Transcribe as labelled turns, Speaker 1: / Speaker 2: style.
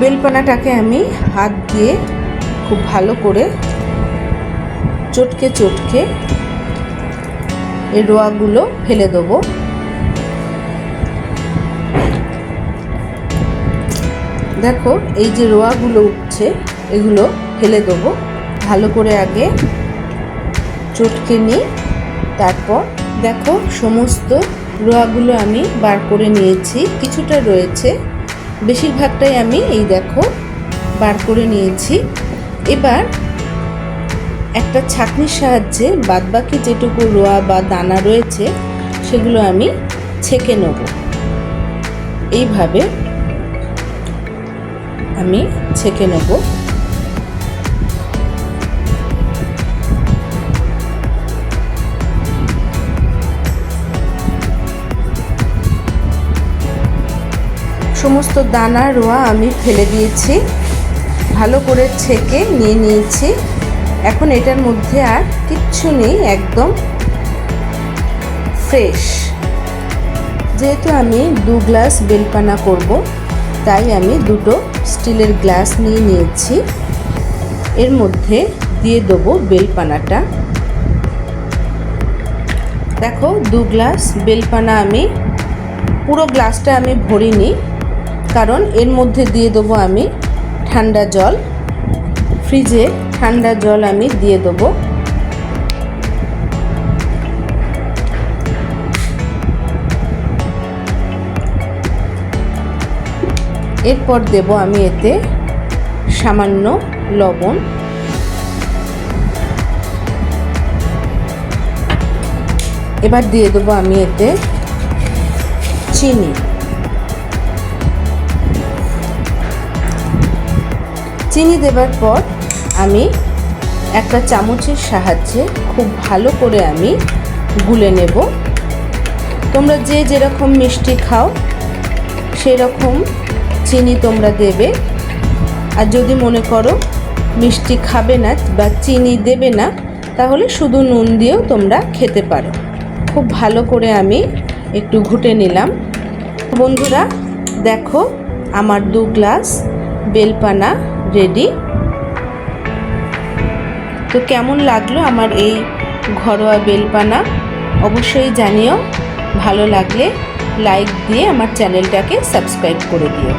Speaker 1: বেলপানাটাকে আমি হাত দিয়ে খুব ভালো করে চটকে চটকে এই রোয়াগুলো ফেলে দেবো। দেখো, এই যে রোয়াগুলো উঠছে, এগুলো ফেলে দেবো। ভালো করে আগে চটকে নিই, তারপর দেখো, সমস্ত রোয়াগুলো আমি বার করে নিয়েছি। কিছুটা রয়েছে বেশিরভাগটাই আমি এই দেখো বার করে নিয়েছি। এবার একটা ছাঁকনির সাহায্যে বাদবাকি যেটুকু রোয়া বা দানা রয়েছে, সেগুলো আমি ছেঁকে নেব। এইভাবে আমি ছেঁকে নেব। সমস্ত দানা, রোয়া আমি ফেলে দিয়েছি। ভালো করে ছেঁকে নিয়ে নিয়েছি। এখন এটার মধ্যে আর কিচ্ছু নেই, একদম ফ্রেশ। যেহেতু আমি দু গ্লাস বেলপানা করব, তাই আমি দুটো স্টিলের গ্লাস নিয়ে নিয়েছি। এর মধ্যে দিয়ে দেবো বেলপানাটা। দেখো, দু গ্লাস বেলপানা আমি, পুরো গ্লাসটা আমি ভরিনি। কারণ এর মধ্যে দিয়ে দেবো আমি ঠান্ডা জল। ফ্রিজে ঠান্ডা জল আমি দিয়ে দেবো। এরপর দেব আমি এতে সামান্য লবণ। এবার দিয়ে দেবো আমি এতে চিনি। চিনি দেবার পর আমি একটা চামচের সাহায্যে খুব ভালো করে আমি গুলে নেব। তোমরা যে যেরকম মিষ্টি খাও, সেরকম চিনি তোমরা দেবে। আর যদি মনে করো মিষ্টি খাবে না বা চিনি দেবে না, তাহলে শুধু নুন দিয়েও তোমরা খেতে পারো। খুব ভালো করে আমি একটু ঘুটে নিলাম। বন্ধুরা, দেখো আমার দু গ্লাস বেলপানা রেডি তো কেমন লাগল আমার এই ঘরোয়া বেলপানা? অবশ্যই জানিও, ভালো লাগলে লাইক দিয়ে আমার চ্যানেলটাকে সাবস্ক্রাইব করে দিও।